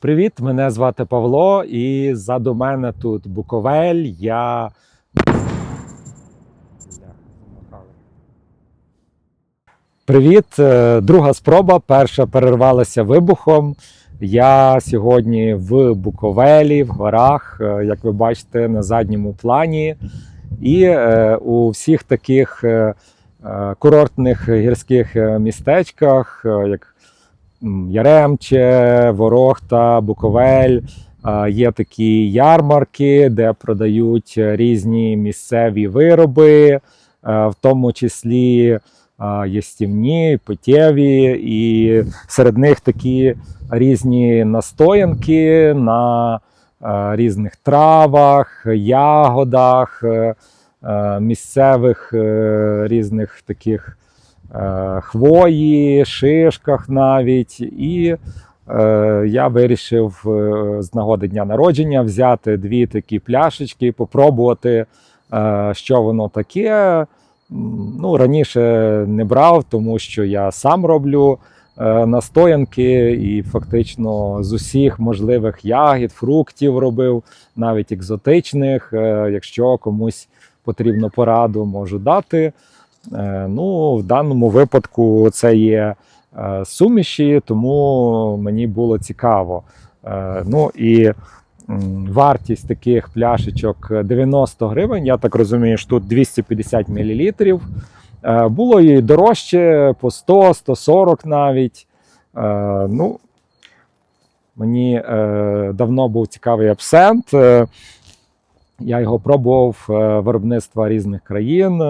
Привіт, мене звати Павло, і ззаду мене тут Буковель. Я. Привіт, Е, друга спроба. Перша перервалася вибухом. Я сьогодні в Буковелі, в горах, е, як ви бачите, на задньому плані. І е, у всіх таких курортних гірських містечках, як Яремче, Ворохта, Буковель. Є такі ярмарки, де продають різні місцеві вироби, в тому числі єстівні, питєві, і серед них такі різні настоянки на різних травах, ягодах, місцевих е, різних таких хвої, шишках навіть. І е, я вирішив е, з нагоди дня народження взяти дві такі пляшечки, попробувати, е, що воно таке. Ну, раніше не брав, тому що я сам роблю е, настоянки і фактично з усіх можливих ягід, фруктів робив, навіть екзотичних. Е, Якщо комусь потрібно пораду, можу дати. Е, Ну, в даному випадку це є е, суміші, тому мені було цікаво. Е, Ну і вартість таких пляшечок 90 гривень. Я так розумію, що тут 250 мл. Було і дорожче по 100, 140 навіть. Ну, мені давно був цікавий абсент. Я його пробував виробництва різних країн.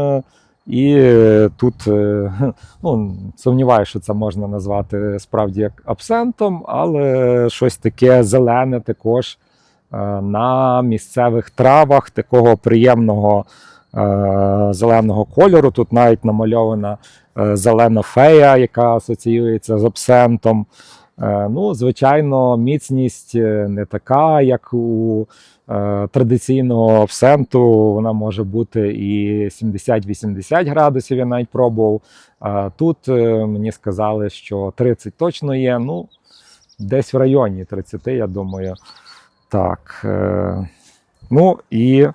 І е, тут е, ну, сумніваюся, що це можна назвати справді як абсентом, але щось таке зелене також е, на місцевих травах такого приємного зеленого кольору. Тут навіть намальована зелена фея, яка асоціюється з абсентом. Е, Ну, звичайно, міцність е, не така, як у е, традиційного абсенту. Вона може бути і 70-80 градусів. Я навіть пробував. Тут мені сказали, що 30 точно є. Ну, десь в районі 30, я думаю. Так. Ну і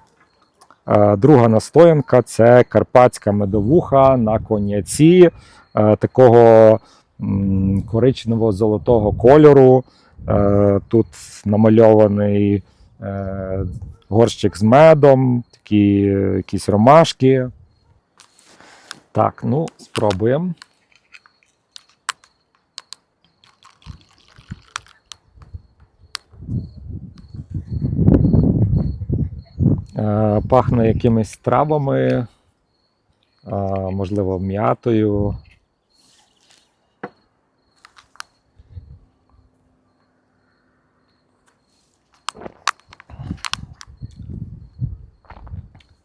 друга настоянка це карпатська медовуха на коньяці е, такого коричнево-золотого кольору. Е, Тут намальований е, горщик з медом, такі якісь ромашки. Так, ну, спробуємо. Е, Пахне якимись травами, можливо, м'ятою.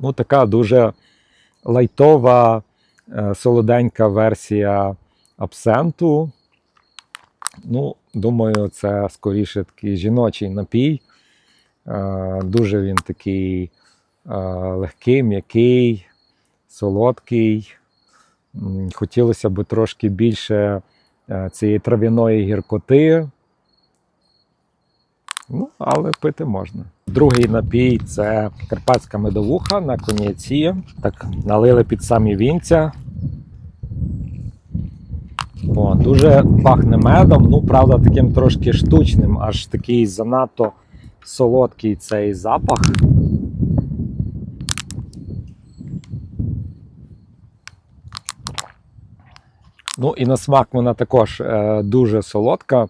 Ну, така дуже лайтова, е, солоденька версія абсенту. Ну, думаю, це скоріше такий жіночий напій. Е, Дуже він такий е, легкий, м'який, солодкий. Хотілося б трошки більше цієї трав'яної гіркоти. Ну, але пити можна. Другий напій це карпатська медовуха на коньяці. Так, налили під самі вінця. О, дуже пахне медом, ну, правда, таким трошки штучним, аж такий занадто солодкий цей запах. Ну і на смак вона також е, дуже солодка.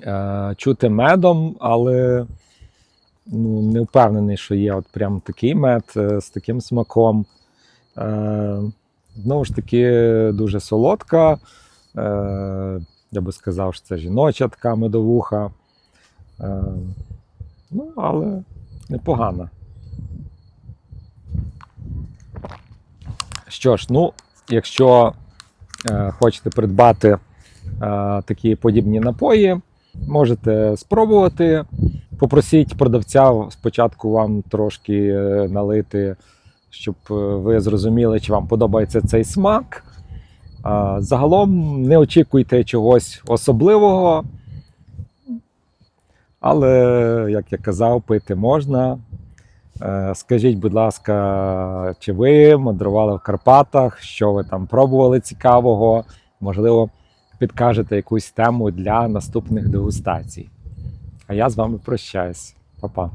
Е, чути медом, але ну, не впевнений, що є от прям такий мед е, з таким смаком. Е, знову ж таки, дуже солодка. Я би сказав, що це жіноча така медовуха. Ну, але непогана. Що ж, ну, якщо хочете придбати такі подібні напої, можете спробувати. Попросіть продавця спочатку вам трошки е, налити, щоб е, ви зрозуміли, чи вам подобається цей смак. Загалом не очікуйте чогось особливого. Але, як я казав, пити можна. Е, Скажіть, будь ласка, чи ви мандрували в Карпатах? Що ви там пробували цікавого? Можливо, підкажете якусь тему для наступних дегустацій. А я з вами прощаюсь. Па-па.